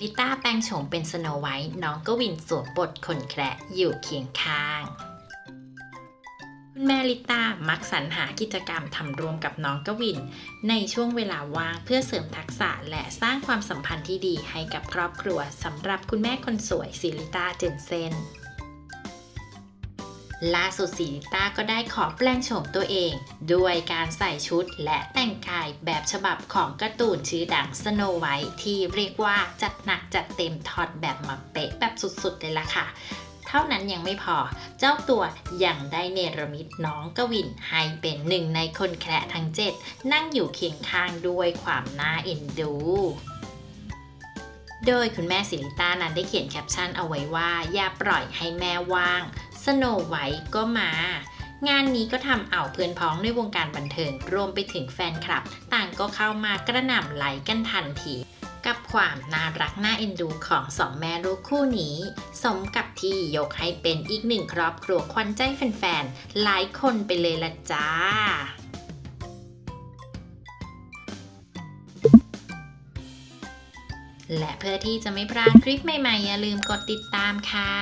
ลิต้าแปลงโฉมเป็นสโนไวท์น้องกวินสวมบทคนแคระอยู่เคียงข้าง คุณแม่ลิต้ามักสรรหากิจกรรมทำร่วมกับน้องกวิน ในช่วงเวลาว่างเพื่อเสริมทักษะและสร้างความสัมพันธ์ที่ดีให้กับครอบครัวสำหรับคุณแม่คนสวยซิลิต้าเจนเซน ล่าสุดซิลิต้าก็ได้ขอแปลงโฉมตัวเอง ด้วยการใส่ชุดและแต่งกายแบบฉบับของการ์ตูนชื่อดังสโนไวท์ที่เรียกว่าจัดหนักจัดเต็มถอดแบบมาเป๊ะแบบสุดๆเลยล่ะค่ะเท่านั้นยังไม่พอ เจ้าตัวยังได้เนรมิตน้องกวินให้เป็นหนึ่งในคนแคระทั้งเจ็ดนั่งอยู่เคียงข้างด้วยความน่าเอ็นดูโดยคุณแม่สิริต้านั้นได้เขียนแคปชั่นเอาไว้ว่า อย่าปล่อยให้แม่ว่าง สโนไวท์ก็มา งานนี้ก็ทำเอาเพื่อนพ้องในวงการบันเทิงรวมไปถึงแฟนคลับ ต่างก็เข้ามากระหน่ำไลค์กันทันทีกับความน่ารักน่าเอ็นดูของสองแม่ลูกคู่นี้ สมกับที่ยกให้เป็นอีกหนึ่งครอบครัวควันใจแฟนๆ หลายคนไปเลยละจ้าและเพื่อที่จะไม่พลาดคลิปใหม่ๆ อย่าลืมกดติดตามค่ะ